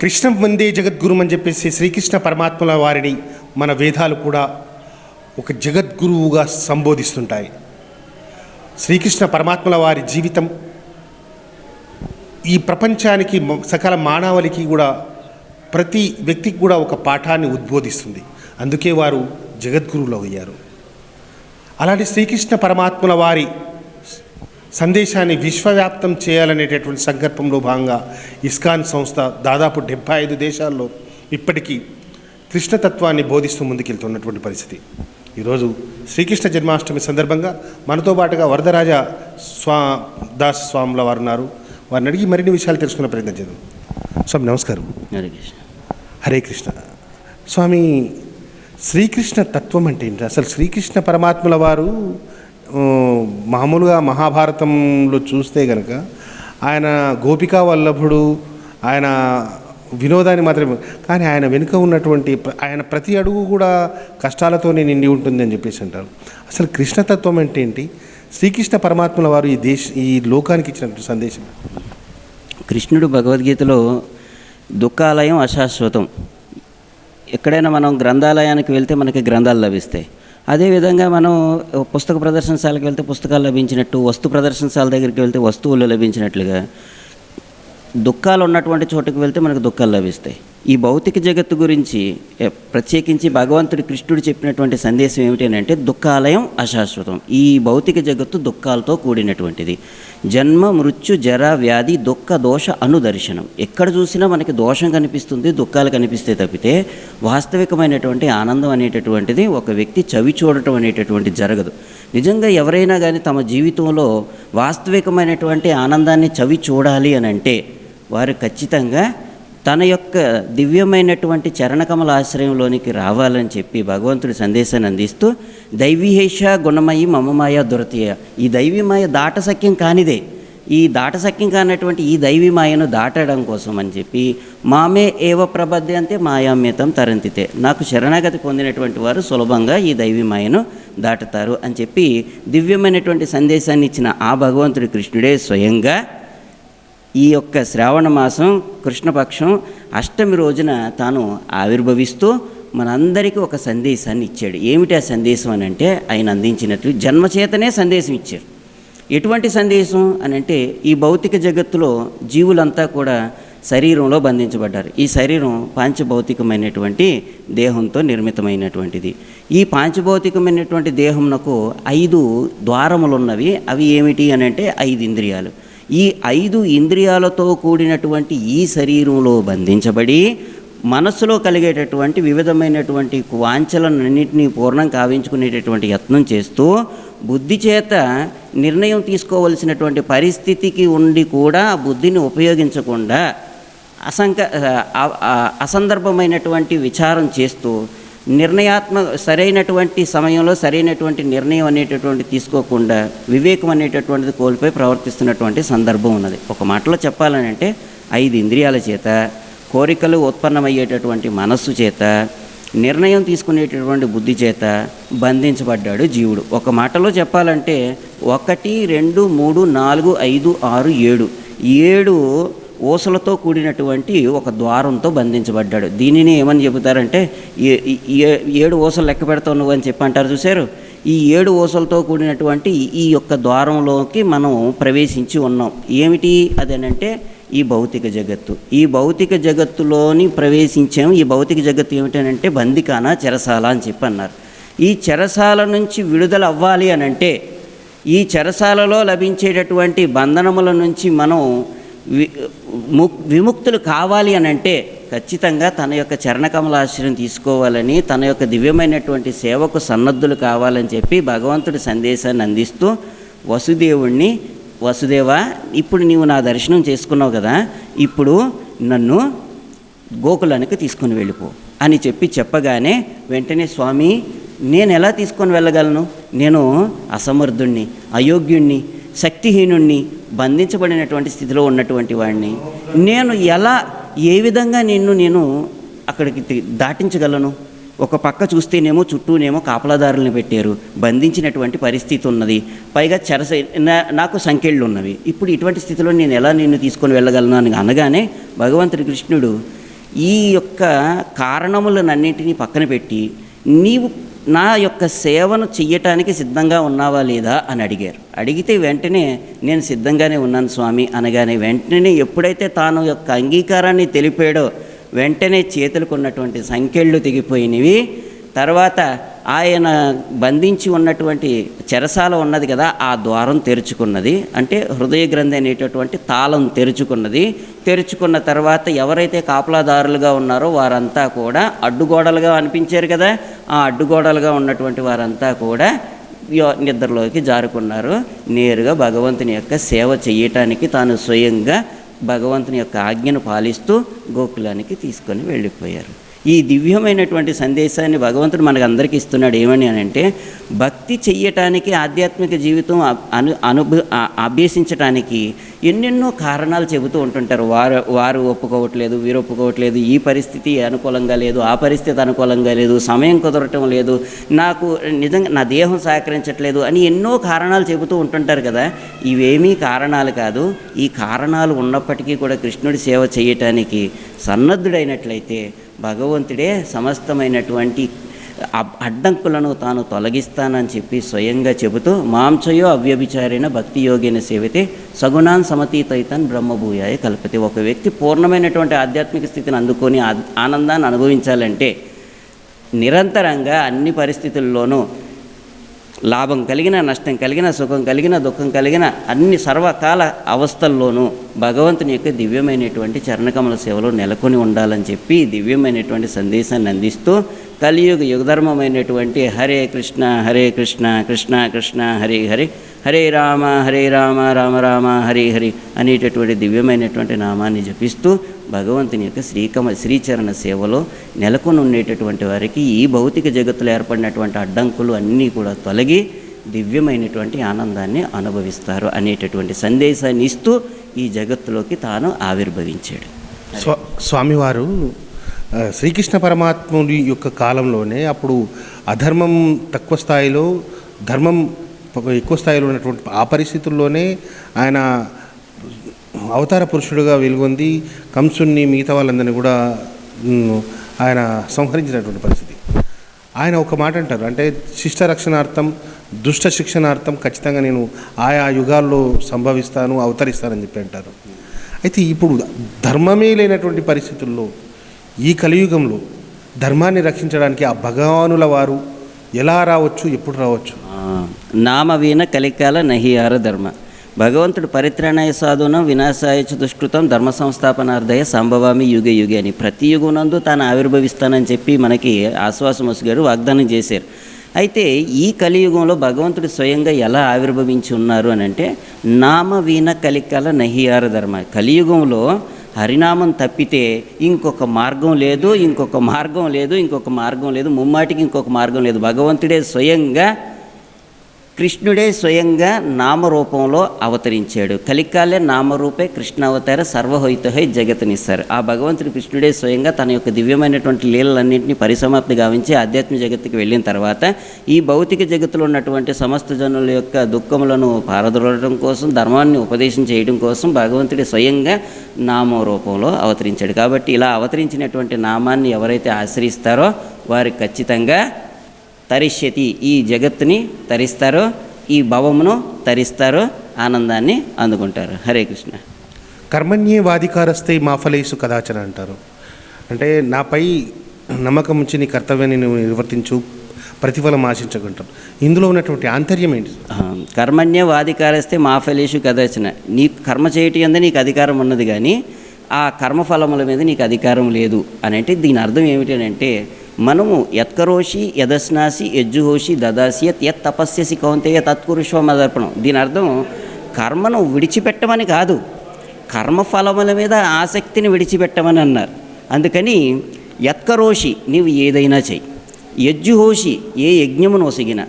కృష్ణం వందే జగద్గురు అని చెప్పేసి శ్రీకృష్ణ పరమాత్మల వారిని మన వేదాలు కూడా ఒక జగద్గురువుగా సంబోధిస్తుంటాయి. శ్రీకృష్ణ పరమాత్మల వారి జీవితం ఈ ప్రపంచానికి సకల మానవులకి కూడా ప్రతి వ్యక్తికి కూడా ఒక పాఠాన్ని ఉద్బోధిస్తుంది. అందుకే వారు జగద్గురువులు అయ్యారు. అలాంటి శ్రీకృష్ణ పరమాత్మల వారి సందేశాన్ని విశ్వవ్యాప్తం చేయాలనేటటువంటి సంకల్పంలో భాగంగా ఇస్కాన్ సంస్థ దాదాపు డెబ్బై ఐదు దేశాల్లో ఇప్పటికీ కృష్ణతత్వాన్ని బోధిస్తూ ముందుకెళ్తున్నటువంటి పరిస్థితి. ఈరోజు శ్రీకృష్ణ జన్మాష్టమి సందర్భంగా మనతో పాటుగా వరదరాజ స్వా దాస్ స్వాముల వారు ఉన్నారు వారిని అడిగి మరిన్ని విషయాలు తెలుసుకునే ప్రయత్నం చేద్దాం. స్వామి నమస్కారం. హరే కృష్ణ. హరే కృష్ణ. స్వామి శ్రీకృష్ణ తత్వం అంటే ఏంటి? అసలు శ్రీకృష్ణ పరమాత్మల వారు మామూలుగా మహాభారతంలో చూస్తే కనుక ఆయన గోపికా వల్లభుడు ఆయన వినోదాన్ని మాత్రమే కానీ ఆయన వెనుక ఉన్నటువంటి ఆయన ప్రతి అడుగు కూడా కష్టాలతోనే నిండి ఉంటుంది అని చెప్పేసి అంటారు. అసలు కృష్ణతత్వం అంటే ఏంటి? శ్రీకృష్ణ పరమాత్మల వారు ఈ దేశ ఈ లోకానికి ఇచ్చినటువంటి సందేశం. కృష్ణుడు భగవద్గీతలో దుఃఖాలయం అశాశ్వతం. ఎక్కడైనా మనం గ్రంథాలయానికి వెళ్తే మనకి గ్రంథాలు లభిస్తాయి. అదేవిధంగా మనం పుస్తక ప్రదర్శనశాలకు వెళ్తే పుస్తకాలు లభించినట్టు వస్తు ప్రదర్శనశాల దగ్గరికి వెళ్తే వస్తువులు లభించినట్లుగా దుఃఖాలు ఉన్నటువంటి చోటుకు వెళ్తే మనకు దుఃఖాలు లభిస్తాయి. ఈ భౌతిక జగత్తు గురించి ప్రత్యేకించి భగవంతుడి కృష్ణుడు చెప్పినటువంటి సందేశం ఏమిటి అంటే దుఃఖాలయం అశాశ్వతం. ఈ భౌతిక జగత్తు దుఃఖాలతో కూడినటువంటిది. జన్మ మృత్యు జర వ్యాధి దుఃఖ దోష అనుదర్శనం. ఎక్కడ చూసినా మనకి దోషం కనిపిస్తుంది దుఃఖాలు కనిపిస్తే తప్పితే వాస్తవికమైనటువంటి ఆనందం అనేటటువంటిది ఒక వ్యక్తి చవి చూడటం అనేటటువంటి జరగదు. నిజంగా ఎవరైనా కానీ తమ జీవితంలో వాస్తవికమైనటువంటి ఆనందాన్ని చవి చూడాలి అని అంటే వారు ఖచ్చితంగా తన యొక్క దివ్యమైనటువంటి చరణకమల ఆశ్రయంలోనికి రావాలని చెప్పి భగవంతుడి సందేశాన్ని అందిస్తూ దైవీహేష గుణమయి మమమాయ దురతీయ. ఈ దైవీమాయ దాటసక్యం కానిదే. ఈ దాటసక్యం కానటువంటి ఈ దైవీమాయను దాటడం కోసం అని చెప్పి మామే ఏవ ప్రబద్ధి అంతే మాయామ్యతం తరంతితే. నాకు శరణాగతి పొందినటువంటి వారు సులభంగా ఈ దైవీమాయను దాటుతారు అని చెప్పి దివ్యమైనటువంటి సందేశాన్ని ఇచ్చిన ఆ భగవంతుడి కృష్ణుడే స్వయంగా ఈ యొక్క శ్రావణ మాసం కృష్ణపక్షం అష్టమి రోజున తాను ఆవిర్భవిస్తూ మనందరికీ ఒక సందేశాన్ని ఇచ్చాడు. ఏమిటి ఆ సందేశం అని అంటే ఆయన అందించినట్లు జన్మచేతనే సందేశం ఇచ్చారు. ఎటువంటి సందేశం అని అంటే ఈ భౌతిక జగత్తులో జీవులంతా కూడా శరీరంలో బంధించబడ్డారు. ఈ శరీరం పాంచభౌతికమైనటువంటి దేహంతో నిర్మితమైనటువంటిది. ఈ పాంచభౌతికమైనటువంటి దేహంనకు ఐదు ద్వారములు ఉన్నవి అవి ఏమిటి అని అంటే ఐదు ఇంద్రియాలు. ఈ ఐదు ఇంద్రియాలతో కూడినటువంటి ఈ శరీరంలో బంధించబడి మనస్సులో కలిగేటటువంటి వివిధమైనటువంటి వాంఛలన్నింటినీ పూర్ణం కావించుకునేటటువంటి యత్నం చేస్తూ బుద్ధి చేత నిర్ణయం తీసుకోవలసినటువంటి పరిస్థితికి ఉండి కూడా ఆ బుద్ధిని ఉపయోగించకుండా అసంక అసందర్భమైనటువంటి విచారం చేస్తూ నిర్ణయాత్మ సరైనటువంటి సమయంలో సరైనటువంటి నిర్ణయం అనేటటువంటి తీసుకోకుండా వివేకం అనేటటువంటిది కోల్పోయి ప్రవర్తిస్తున్నటువంటి సందర్భం ఉన్నది. ఒక మాటలో చెప్పాలని అంటే ఐదు ఇంద్రియాల చేత కోరికలు ఉత్పన్నమయ్యేటటువంటి మనస్సు చేత నిర్ణయం తీసుకునేటటువంటి బుద్ధి చేత బంధించబడ్డాడు జీవుడు. ఒక మాటలో చెప్పాలంటే ఒకటి రెండు మూడు నాలుగు ఐదు ఆరు ఏడు. ఏడు ఊసలతో కూడినటువంటి ఒక ద్వారంతో బంధించబడ్డాడు. దీనిని ఏమని చెబుతారంటే ఏడు ఊసలు లెక్క పెడతావు నువ్వు అని చెప్పి అంటారు చూశారు? ఈ ఏడు ఊసలతో కూడినటువంటి ఈ యొక్క ద్వారంలోకి మనం ప్రవేశించి ఉన్నాం. ఏమిటి అదేనంటే ఈ భౌతిక జగత్తు. ఈ భౌతిక జగత్తులోని ప్రవేశించాము ఈ భౌతిక జగత్తు ఏమిటనంటే బందికాన చెరసాల అని చెప్పి అన్నారు. ఈ చెరసాల నుంచి విడుదల అవ్వాలి అని అంటే ఈ చెరసాలలో లభించేటటువంటి బంధనముల నుంచి మనం విముక్తులు కావాలి అని అంటే ఖచ్చితంగా తన యొక్క చరణకమలాశ్రయం తీసుకోవాలని తన యొక్క దివ్యమైనటువంటి సేవకు సన్నద్ధులు కావాలని చెప్పి భగవంతుడి సందేశాన్ని అందిస్తూ వసుదేవుణ్ణి వసుదేవ ఇప్పుడు నీవు నా దర్శనం చేసుకున్నావు కదా ఇప్పుడు నన్ను గోకులానికి తీసుకొని వెళ్ళిపో అని చెప్పి చెప్పగానే వెంటనే స్వామి నేను ఎలా తీసుకొని వెళ్ళగలను? నేను అసమర్థుణ్ణి అయోగ్యుణ్ణి శక్తిహీనుణ్ణి బంధించబడినటువంటి స్థితిలో ఉన్నటువంటి వాడిని నేను ఎలా ఏ విధంగా నిన్ను నేను అక్కడికి దాటించగలను? ఒక పక్క చూస్తేనేమో చుట్టూనేమో కాపలాదారులను పెట్టారు బంధించినటువంటి పరిస్థితి ఉన్నది. పైగా చెరస నా- నాకు సంఖ్యళ్ళు ఉన్నవి ఇప్పుడు ఇటువంటి స్థితిలో నేను ఎలా నిన్ను తీసుకొని వెళ్ళగలను అని అనగానే భగవంతుడి కృష్ణుడు ఈ యొక్క కారణములనన్నింటినీ పక్కన పెట్టి నీవు నా యొక్క సేవను చెయ్యటానికి సిద్ధంగా ఉన్నావా లేదా అని అడిగారు. అడిగితే వెంటనే నేను సిద్ధంగానే ఉన్నాను స్వామి అనగానే వెంటనే ఎప్పుడైతే తాను యొక్క అంగీకారాన్ని తెలిపాడో వెంటనే చేతులకు ఉన్నటువంటి సంఖ్యళ్ళు తెగిపోయినవి. తర్వాత ఆయన బంధించి ఉన్నటువంటి చెరసాల ఉన్నది కదా ఆ ద్వారం తెరుచుకున్నది. అంటే హృదయ గ్రంథి అనేటటువంటి తాళం తెరుచుకున్నది. తెరుచుకున్న తర్వాత ఎవరైతే కాపలాదారులుగా ఉన్నారో వారంతా కూడా అడ్డుగోడలుగా అనిపించారు కదా ఆ అడ్డుగోడలుగా ఉన్నటువంటి వారంతా కూడా నిద్రలోకి జారుకున్నారు. నేరుగా భగవంతుని యొక్క సేవ చేయటానికి తాను స్వయంగా భగవంతుని యొక్క ఆజ్ఞను పాలిస్తూ గోకులానికి తీసుకొని వెళ్ళిపోయారు. ఈ దివ్యమైనటువంటి సందేశాన్ని భగవంతుడు మనకు అందరికీ ఇస్తున్నాడు ఏమని అని అంటే భక్తి చెయ్యటానికి ఆధ్యాత్మిక జీవితం అను అనుభ అభ్యసించటానికి ఎన్నెన్నో కారణాలు చెబుతూ ఉంటుంటారు. వారు వారు ఒప్పుకోవట్లేదు వీరు ఒప్పుకోవట్లేదు ఈ పరిస్థితి అనుకూలంగా లేదు ఆ పరిస్థితి అనుకూలంగా లేదు సమయం కుదరటం లేదు నాకు నిజంగా నా దేహం సహకరించట్లేదు అని ఎన్నో కారణాలు చెబుతూ ఉంటుంటారు కదా. ఇవేమీ కారణాలు కాదు. ఈ కారణాలు ఉన్నప్పటికీ కూడా కృష్ణుడి సేవ చేయటానికి సన్నద్ధుడైనట్లయితే భగవంతుడే సమస్తమైనటువంటి అబ్- అడ్డంకులను తాను తొలగిస్తానని చెప్పి స్వయంగా చెబుతూ మాంసయో అవ్యభిచారైన భక్తి యోగిన సేవితే సగుణాన్ సమతీతైతన్ బ్రహ్మభూయాయ కల్పతే. ఒక వ్యక్తి పూర్ణమైనటువంటి ఆధ్యాత్మిక స్థితిని అందుకొని ఆనందాన్ని అనుభవించాలంటే నిరంతరంగా అన్ని పరిస్థితుల్లోనూ లాభం కలిగిన నష్టం కలిగిన సుఖం కలిగిన దుఃఖం కలిగిన అన్ని సర్వకాల అవస్థల్లోనూ భగవంతుని యొక్క దివ్యమైనటువంటి చరణకమల సేవలో నెలకొని ఉండాలని చెప్పి దివ్యమైనటువంటి సందేశాన్ని అందిస్తూ కలియుగ యుగధర్మమైనటువంటి హరే కృష్ణ హరే కృష్ణ కృష్ణ కృష్ణ హరే హరే హరే రామ హరే రామ రామ రామ హరి హరి అనేటటువంటి దివ్యమైనటువంటి నామాన్ని జపిస్తూ భగవంతుని యొక్క శ్రీకమ శ్రీచరణ సేవలో నెలకొని ఉండేటటువంటి వారికి ఈ భౌతిక జగత్తులో ఏర్పడినటువంటి అడ్డంకులు అన్నీ కూడా తొలగి దివ్యమైనటువంటి ఆనందాన్ని అనుభవిస్తారు అనేటటువంటి సందేశాన్ని ఇస్తూ ఈ జగత్తులోకి తాను ఆవిర్భవించాడు. స్వా స్వామివారు శ్రీకృష్ణ పరమాత్ముడి యొక్క కాలంలోనే అప్పుడు అధర్మం తక్కువ స్థాయిలో ధర్మం ఎక్కువ స్థాయిలో ఉన్నటువంటి ఆ పరిస్థితుల్లోనే ఆయన అవతార పురుషుడుగా వెలుగొంది. కంసుని మిగతా వాళ్ళందరినీ కూడా ఆయన సంహరించినటువంటి పరిస్థితి. ఆయన ఒక మాట అంటారు. అంటే శిష్ట రక్షణార్థం దుష్ట శిక్షణార్థం ఖచ్చితంగా నేను ఆయా యుగాల్లో సంభవిస్తాను అవతరిస్తానని చెప్పి అంటారు. అయితే ఇప్పుడు ధర్మమే లేనటువంటి పరిస్థితుల్లో ఈ కలియుగంలో ధర్మాన్ని రక్షించడానికి ఆ భగవానుల వారు ఎలా రావచ్చు ఎప్పుడు రావచ్చు? నామవీన కలికాల నహియార ధర్మ. భగవంతుడు పరిత్రాణాయ సాధునం వినాశాయ చతుష్కృతం దుష్కృతం ధర్మ సంస్థాపనార్థయ సంభవామి యుగ యుగే అని ప్రతి యుగునందు తాను ఆవిర్భవిస్తానని చెప్పి మనకి ఆశ్వాసమసు గారు వాగ్దానం చేశారు. అయితే ఈ కలియుగంలో భగవంతుడు స్వయంగా ఎలా ఆవిర్భవించి ఉన్నారు అని అంటే నామవీన కలికాల నహియార ధర్మ. కలియుగంలో హరినామం తప్పితే ఇంకొక మార్గం లేదు ఇంకొక మార్గం లేదు ఇంకొక మార్గం లేదు ముమ్మాటికి ఇంకొక మార్గం లేదు. భగవంతుడే స్వయంగా కృష్ణుడే స్వయంగా నామరూపంలో అవతరించాడు. కలికాలే నామరూపే కృష్ణావతార అవతార జగత్నిస్తారు ఆ భగవంతుడు కృష్ణుడే స్వయంగా తన యొక్క దివ్యమైనటువంటి లీలలన్నింటినీ పరిసమాప్తి గావించి ఆధ్యాత్మిక జగత్తుకి వెళ్ళిన తర్వాత ఈ భౌతిక జగత్తులో ఉన్నటువంటి సమస్త జనుల యొక్క దుఃఖములను పారదొలడం కోసం ధర్మాన్ని ఉపదేశం చేయడం కోసం భగవంతుడు స్వయంగా నామ రూపంలో అవతరించాడు. కాబట్టి ఇలా అవతరించినటువంటి నామాన్ని ఎవరైతే ఆశ్రయిస్తారో వారికి ఖచ్చితంగా తరిష్యతి ఈ జగత్తుని తరిస్తారో ఈ భవమును తరిస్తారో ఆనందాన్ని అందుకుంటారు. హరే కృష్ణ. కర్మణ్యే వాధికారస్తే మాఫలేసు కదాచన అంటారు. అంటే నాపై నమ్మకం ఉంచి నీ కర్తవ్యాన్ని నువ్వు నిర్వర్తించు ప్రతిఫలం ఆశించకుంటారు ఇందులో ఉన్నటువంటి ఆంతర్యం ఏంటి? కర్మణ్య వాధికారస్తే మా ఫలేషు కదచన. నీ కర్మ చేయటం అందే నీకు అధికారం ఉన్నది కానీ ఆ కర్మఫలముల మీద నీకు అధికారం లేదు అని అంటే దీని అర్థం ఏమిటి అని అంటే మనము యత్కరోషి యదస్నాసి యజ్జుహోషి దదాసి యత్ తపస్యసి కౌంతేయ తత్పురుషో మదర్పణం దీని అర్థం కర్మను విడిచిపెట్టమని కాదు కర్మఫలముల మీద ఆసక్తిని విడిచిపెట్టమని అన్నారు. అందుకని యత్కరోషి నీవు ఏదైనా చెయ్యి యజ్జుహోషి ఏ యజ్ఞమును ఒసిగిన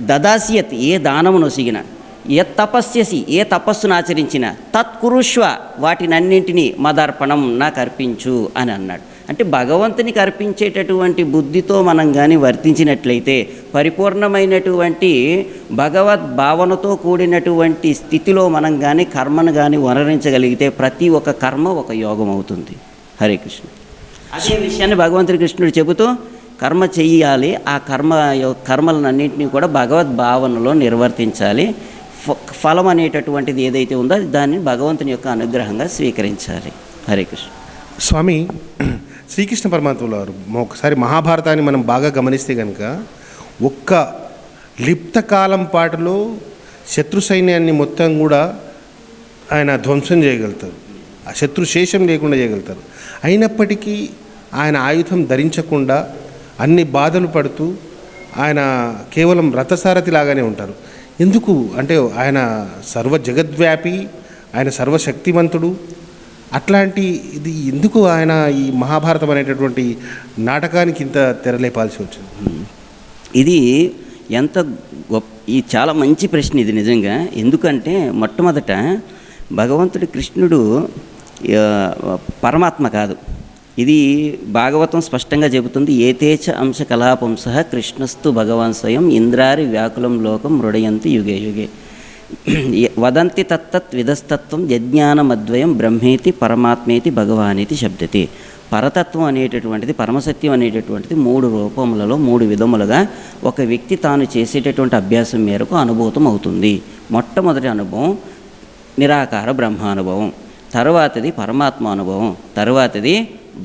దదాసియత్ ఏ దానమును ఒసిగిన యత్ తపస్యసి ఏ తపస్సును ఆచరించిన తత్కురుష్వ వాటినన్నింటినీ మదర్పణం నాకు అర్పించు అని అన్నాడు. అంటే భగవంతునికి అర్పించేటటువంటి బుద్ధితో మనం కానీ వర్తించినట్లయితే పరిపూర్ణమైనటువంటి భగవద్ భావనతో కూడినటువంటి స్థితిలో మనం కానీ కర్మను కానీ వనరించగలిగితే ప్రతి ఒక్క కర్మ ఒక యోగం అవుతుంది. హరే కృష్ణ. అదే విషయాన్ని భగవంతుడి కృష్ణుడు చెబుతూ కర్మ చెయ్యాలి ఆ కర్మ కర్మలన్నింటినీ కూడా భగవద్ భావనలో నిర్వర్తించాలి ఫలం అనేటటువంటిది ఏదైతే ఉందో దాన్ని భగవంతుని యొక్క అనుగ్రహంగా స్వీకరించాలి. హరే కృష్ణ. స్వామి శ్రీకృష్ణ పరమాత్ముల వారు ఒకసారి మహాభారతాన్ని మనం బాగా గమనిస్తే కనుక ఒక్క లిప్త కాలం పాటలో శత్రు సైన్యాన్ని మొత్తం కూడా ఆయన ధ్వంసం చేయగలుగుతారు. ఆ శత్రు శేషం లేకుండా చేయగలుగుతారు. అయినప్పటికీ ఆయన ఆయుధం ధరించకుండా అన్ని బాధలు పడుతూ ఆయన కేవలం రథసారథి లాగానే ఉంటారు. ఎందుకు? అంటే ఆయన సర్వ జగద్వ్యాపి ఆయన సర్వశక్తివంతుడు అట్లాంటి ఇది ఎందుకు ఆయన ఈ మహాభారతం అనేటటువంటి నాటకానికి ఇంత తెరలేపాల్సి వచ్చింది? ఇది ఎంత గొప్ప ఈ చాలా మంచి ప్రశ్న ఇది నిజంగా. ఎందుకంటే మొట్టమొదట భగవంతుడి కృష్ణుడు పరమాత్మ కాదు. ఇది భాగవతం స్పష్టంగా చెబుతుంది ఏతేచ అంశ కళాపంశ కృష్ణస్తు భగవాన్ స్వయం ఇంద్రారి వ్యాకులం లోకం మృడయంతి యుగే యుగే. వదంతి తత్తత్ విధస్తత్వం యజ్ఞానమద్వయం బ్రహ్మేతి పరమాత్మేతి భగవానేతి శబ్దతి. పరతత్వం అనేటటువంటిది పరమసత్యం అనేటటువంటిది మూడు రూపములలో మూడు విధములుగా ఒక వ్యక్తి తాను చేసేటటువంటి అభ్యాసం మేరకు అనుభూతం అవుతుంది. మొట్టమొదటి అనుభవం నిరాకార బ్రహ్మానుభవం తర్వాతది పరమాత్మ అనుభవం తర్వాతది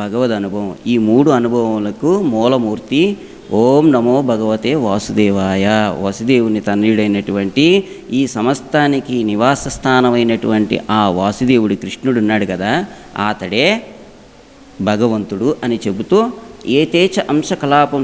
భగవద్ అనుభవం. ఈ మూడు అనుభవములకు మూలమూర్తి ఓం నమో భగవతే వాసుదేవాయ. వాసుదేవుని తనయుడైనటువంటి ఈ సమస్తానికి నివాస స్థానమైనటువంటి ఆ వాసుదేవుడి కృష్ణుడు ఉన్నాడు కదా అతడే భగవంతుడు అని చెబుతూ ఏతేచ అంశ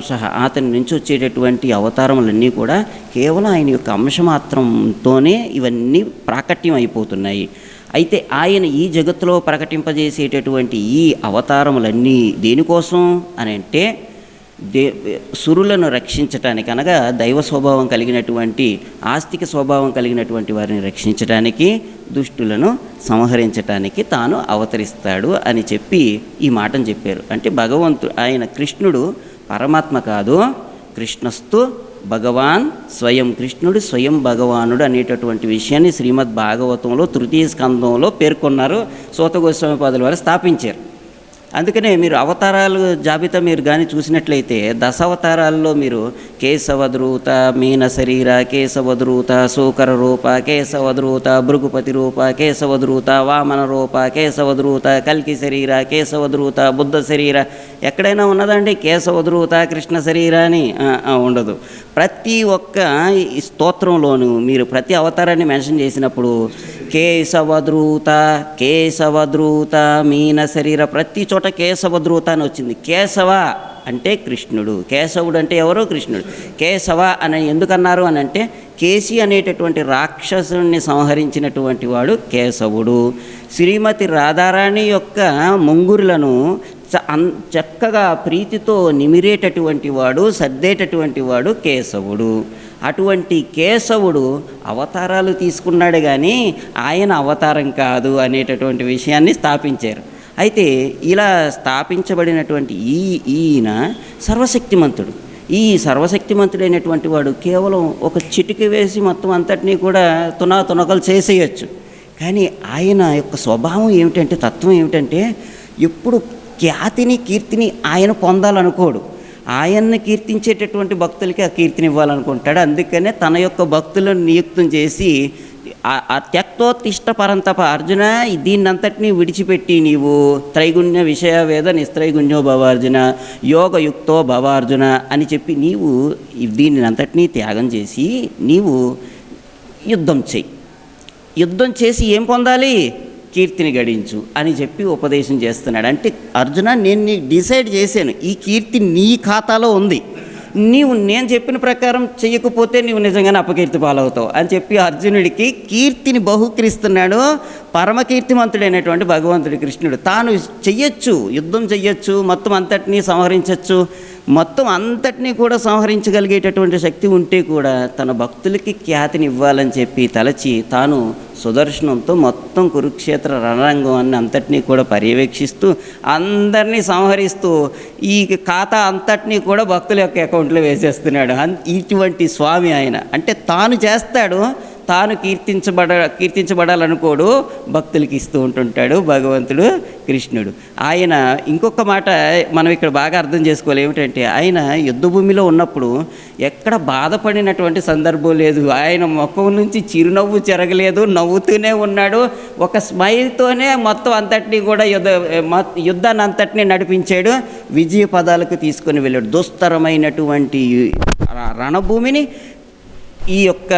సహా అతని నుంచి వచ్చేటటువంటి అవతారములన్నీ కూడా కేవలం ఆయన యొక్క అంశమాత్రంతోనే ఇవన్నీ ప్రాకట్యం అయిపోతున్నాయి అయితే ఆయన ఈ జగత్తులో ప్రకటింపజేసేటటువంటి ఈ అవతారములన్నీ దేనికోసం అని అంటే దే సురులను రక్షించటానికి అనగా దైవ స్వభావం కలిగినటువంటి ఆస్తిక స్వభావం కలిగినటువంటి వారిని రక్షించటానికి దుష్టులను సంహరించటానికి తాను అవతరిస్తాడు అని చెప్పి ఈ మాటను చెప్పారు. అంటే భగవంతుడు ఆయన కృష్ణుడు పరమాత్మ కాదు కృష్ణస్తు భగవాన్ స్వయం కృష్ణుడు స్వయం భగవానుడు అనేటటువంటి విషయాన్ని శ్రీమద్ భాగవతంలో తృతీయ స్కందంలో పేర్కొన్నారు. సోత గోస్వామి పాదుల వారు స్థాపించారు. అందుకనే మీరు అవతారాలు జాబితా మీరు కానీ చూసినట్లయితే దశావతారాల్లో మీరు కేశవద్రూత మీన శరీర కేశవద్రూత శూకర రూప కేశవద్రూత భృగుపతి రూప కేశవద్రూత వామన రూప కేశవద్రూత కల్కి శరీర కేశవద్రూత బుద్ధ శరీర. ఎక్కడైనా ఉన్నదండి? కేశవద్రూత కృష్ణ శరీర అని? ఉండదు. ప్రతి ఒక్క స్తోత్రంలోనూ మీరు ప్రతి అవతారాన్ని మెన్షన్ చేసినప్పుడు కేశవద్రూత కేశవద్రూత మీన శరీర ప్రతి చోట కేశవద్రూత అని వచ్చింది. కేశవ అంటే కృష్ణుడు కేశవుడు అంటే ఎవరో కృష్ణుడు. కేశవ అని ఎందుకన్నారు అని అంటే కేసి అనేటటువంటి రాక్షసుని సంహరించినటువంటి వాడు కేశవుడు. శ్రీమతి రాధారాణి యొక్క ముంగురులను చ చక్కగా ప్రీతితో నిమిరేటటువంటి వాడు సర్దేటటువంటి వాడు కేశవుడు. అటువంటి కేశవుడు అవతారాలు తీసుకున్నాడు కానీ ఆయన అవతారం కాదు అనేటటువంటి విషయాన్ని స్థాపించారు. అయితే ఇలా స్థాపించబడినటువంటి ఈ ఈయన సర్వశక్తిమంతుడు. ఈ సర్వశక్తిమంతుడైనటువంటి వాడు కేవలం ఒక చిటిక వేసి మొత్తం అంతటినీ కూడా తునా తునకలు చేసేయచ్చు. కానీ ఆయన యొక్క స్వభావం ఏమిటంటే తత్వం ఏమిటంటే ఎప్పుడు ఖ్యాతిని కీర్తిని ఆయన పొందాలనుకోడు. ఆయన్ని కీర్తించేటటువంటి భక్తులకి ఆ కీర్తిని ఇవ్వాలనుకుంటాడు. అందుకనే తన యొక్క భక్తులను నియుక్తం చేసి ఆ- త్యక్తోత్తిష్ట పరంతప అర్జున దీన్నంతటినీ విడిచిపెట్టి నీవు త్రైగుణ్య విషయ వేద నిస్త్రైగుణ్యో భవార్జున యోగయుక్తో భవార్జున అని చెప్పి నీవు ఈ దీన్ని అంతటినీ త్యాగం చేసి నీవు యుద్ధం చెయ్యి యుద్ధం చేసి ఏం పొందాలి? కీర్తిని గడించు అని చెప్పి ఉపదేశం చేస్తున్నాడు. అంటే అర్జున నేను నీకు డిసైడ్ చేశాను. ఈ కీర్తి నీ ఖాతాలో ఉంది. నీవు నేను చెప్పిన ప్రకారం చేయకపోతే నీవు నిజంగానే అపకీర్తి పాలవుతావు అని చెప్పి అర్జునుడికి కీర్తిని బహుకరిస్తున్నాడు పరమకీర్తిమంతుడైనటువంటి భగవంతుడి కృష్ణుడు. తాను చెయ్యొచ్చు యుద్ధం చెయ్యొచ్చు మొత్తం అంతటినీ సంహరించవచ్చు మొత్తం అంతటినీ కూడా సంహరించగలిగేటటువంటి శక్తి ఉంటే కూడా తన భక్తులకి ఖ్యాతిని ఇవ్వాలని చెప్పి తలచి తాను సుదర్శనంతో మొత్తం కురుక్షేత్ర రణరంగం అన్ని అంతటినీ కూడా పర్యవేక్షిస్తూ అందరినీ సంహరిస్తూ ఈ ఖాతా అంతటినీ కూడా భక్తుల యొక్క అకౌంట్లో వేసేస్తున్నాడు. అన్- ఇటువంటి స్వామి ఆయన. అంటే తాను చేస్తాడు తాను కీర్తించబడ కీర్తించబడాలనుకోడు భక్తులకి ఇస్తూ ఉంటుంటాడు భగవంతుడు కృష్ణుడు. ఆయన ఇంకొక మాట మనం ఇక్కడ బాగా అర్థం చేసుకోవాలి. ఏమిటంటే ఆయన యుద్ధభూమిలో ఉన్నప్పుడు ఎక్కడ బాధపడినటువంటి సందర్భం లేదు. ఆయన ముఖం నుంచి చిరునవ్వు చెరగలేదు నవ్వుతూనే ఉన్నాడు. ఒక స్మైల్తోనే మొత్తం అంతటినీ కూడా యుద్ధ యుద్ధాన్ని అంతటినీ నడిపించాడు. విజయ పదాలకు తీసుకొని వెళ్ళాడు. దుస్తరమైనటువంటి రణభూమిని ఈ యొక్క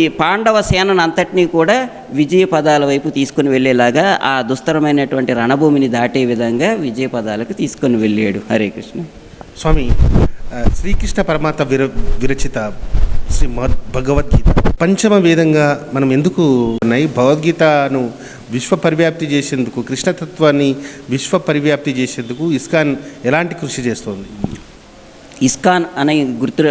ఈ పాండవ సేనను అంతటినీ కూడా విజయ పదాల వైపు తీసుకుని వెళ్ళేలాగా ఆ దుస్తరమైనటువంటి రణభూమిని దాటే విధంగా విజయ పదాలకు తీసుకొని వెళ్ళాడు హరే కృష్ణ. స్వామి శ్రీకృష్ణ పరమాత్మ విర విరచిత శ్రీ మద్ భగవద్గీత. పంచమ వేదంగా మనం ఎందుకు ఉన్నాయి? భగవద్గీతను విశ్వ పరివ్యాప్తి చేసేందుకు కృష్ణతత్వాన్ని విశ్వ పరివ్యాప్తి చేసేందుకు ఇస్కాన్ ఎలాంటి కృషి చేస్తోంది? ఇస్కాన్ అనే గుర్తు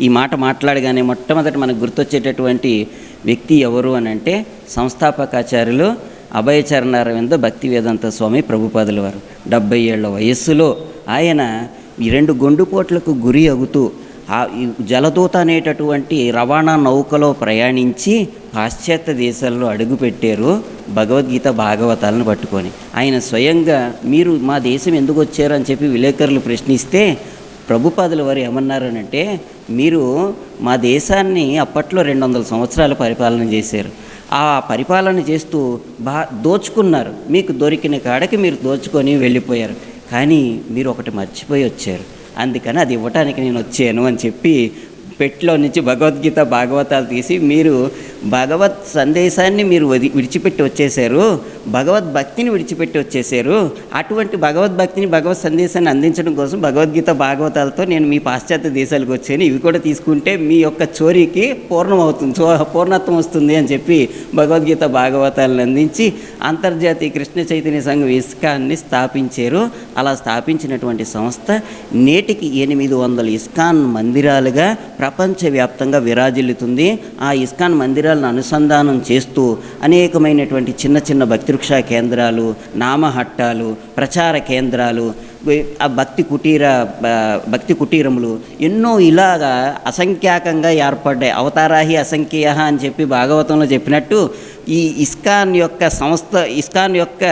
ఈ మాట మాట్లాడగానే మొట్టమొదటి మనకు గుర్తొచ్చేటటువంటి వ్యక్తి ఎవరు అని అంటే సంస్థాపకాచార్యులు అభయచరణారవింద భక్తి వేదాంత స్వామి ప్రభుపాదుల వారు. డెబ్బై ఏళ్ళ వయస్సులో ఆయన ఈ రెండు గొండుపోట్లకు గురి అగుతూ ఆ జలదూత అనేటటువంటి రవాణా నౌకలో ప్రయాణించి పాశ్చాత్య దేశాల్లో అడుగుపెట్టారు భగవద్గీత భాగవతాలను పట్టుకొని. ఆయన స్వయంగా మీరు మా దేశం ఎందుకు వచ్చారు? అని చెప్పి విలేకరులు ప్రశ్నిస్తే ప్రభుపాదుల వారు ఏమన్నారనంటే మీరు మా దేశాన్ని అప్పట్లో రెండు వందల సంవత్సరాలు పరిపాలన చేశారు. ఆ పరిపాలన చేస్తూ బా దోచుకున్నారు. మీకు దొరికిన కాడకి మీరు దోచుకొని వెళ్ళిపోయారు. కానీ మీరు ఒకటి మర్చిపోయి వచ్చారు. అందుకని అది ఇవ్వటానికి నేను వచ్చాను అని చెప్పి పెట్లో నుంచి భగవద్గీత భాగవతాలు తీసి మీరు భగవత్ సందేశాన్ని మీరు వది విడిచిపెట్టి వచ్చేసారు. భగవద్ భక్తిని విడిచిపెట్టి వచ్చేసారు. అటువంటి భగవద్భక్తిని భగవత్ సందేశాన్ని అందించడం కోసం భగవద్గీత భాగవతాలతో నేను మీ పాశ్చాత్య దేశాలకు వచ్చాను. ఇవి కూడా తీసుకుంటే మీ యొక్క చోరీకి పూర్ణం అవుతుంది చో- పూర్ణత్వం వస్తుంది అని చెప్పి భగవద్గీత భాగవతాలను అందించి అంతర్జాతీయ కృష్ణ చైతన్య సంఘం ఇస్కాన్ని స్థాపించారు. అలా స్థాపించినటువంటి సంస్థ నేటికి ఎనిమిది వందల ఇస్కాన్ మందిరాలుగా ప్రపంచవ్యాప్తంగా విరాజిల్లుతుంది. ఆ ఇస్కాన్ మందిరాలను అనుసంధానం చేస్తూ అనేకమైనటువంటి చిన్న చిన్న భక్తివృక్ష కేంద్రాలు నామహట్టాలు ప్రచార కేంద్రాలు ఆ భక్తి కుటీర భక్తి కుటీరములు ఎన్నో ఇలాగా అసంఖ్యాకంగా ఏర్పడ్డాయి. అవతారాహి అసంఖ్య అని చెప్పి భాగవతంలో చెప్పినట్టు ఈ ఇస్కాన్ యొక్క సంస్థ ఇస్కాన్ యొక్క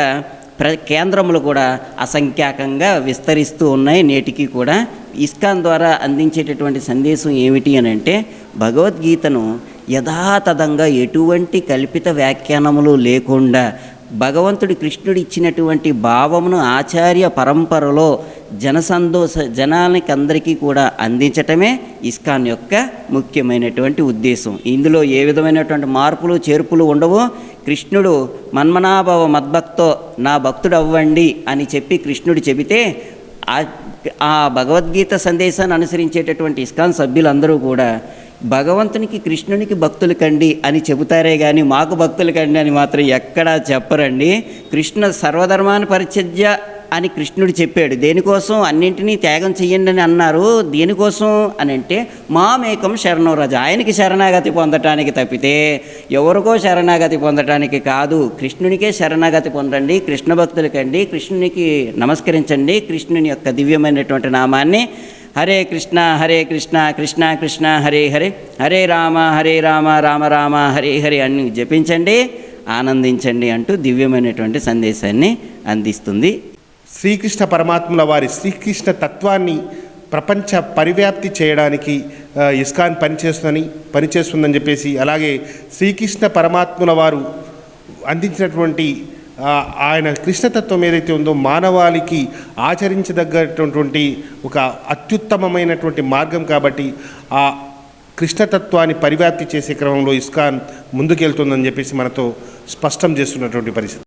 ప్ర కేంద్రములు కూడా అసంఖ్యాకంగా విస్తరిస్తూ ఉన్నాయి. నేటికి కూడా ఇస్కాన్ ద్వారా అందించేటటువంటి సందేశం ఏమిటి అని అంటే భగవద్గీతను యథాతథంగా ఎటువంటి కల్పిత వ్యాఖ్యానములు లేకుండా భగవంతుడి కృష్ణుడు ఇచ్చినటువంటి భావమును ఆచార్య పరంపరలో జనసందోష జనానికి అందరికీ కూడా అందించటమే ఇస్కాన్ యొక్క ముఖ్యమైనటువంటి ఉద్దేశం. ఇందులో ఏ విధమైనటువంటి మార్పులు చేర్పులు ఉండవు కృష్ణుడు మన్మనాభవ మద్భక్తో నా భక్తుడు అవ్వండి అని చెప్పి కృష్ణుడు చెబితే ఆ ఆ భగవద్గీత సందేశాన్ని అనుసరించేటటువంటి ఇస్కాన్ సభ్యులందరూ కూడా భగవంతునికి కృష్ణునికి భక్తులు కండి అని చెబుతారే కానీ మాకు భక్తులు కండి అని మాత్రం ఎక్కడా చెప్పరండి. కృష్ణ సర్వధర్మాన్ని పరిచర్య అని కృష్ణుడు చెప్పాడు. దేనికోసం అన్నింటినీ త్యాగం చెయ్యండి అని అన్నారు. దేనికోసం అని అంటే మామేకం శరణోరజ ఆయనకి శరణాగతి పొందటానికి తప్పితే ఎవరికో శరణాగతి పొందటానికి కాదు. కృష్ణునికే శరణాగతి పొందండి కృష్ణ భక్తులకండి కృష్ణునికి నమస్కరించండి కృష్ణుని యొక్క దివ్యమైనటువంటి నామాన్ని హరే కృష్ణ హరే కృష్ణ కృష్ణ కృష్ణ హరే హరే హరే రామ హరే రామ రామ రామ హరే హరే అని జపించండి ఆనందించండి అంటూ దివ్యమైనటువంటి సందేశాన్ని అందిస్తుంది శ్రీకృష్ణ పరమాత్ముల వారి శ్రీకృష్ణ తత్వాన్ని ప్రపంచ పరివ్యాప్తి చేయడానికి ఇస్కాన్ పనిచేస్తుందని పనిచేస్తుందని చెప్పేసి అలాగే శ్రీకృష్ణ పరమాత్ముల వారు అందించినటువంటి ఆయన కృష్ణతత్వం ఏదైతే ఉందో మానవాళికి ఆచరించదగ్గటువంటి ఒక అత్యుత్తమమైనటువంటి మార్గం కాబట్టి ఆ కృష్ణతత్వాన్ని పరివ్యాప్తి చేసే క్రమంలో ఇస్కాన్ ముందుకెళ్తుందని చెప్పేసి మనతో స్పష్టం చేస్తున్నటువంటి పరిస్థితి.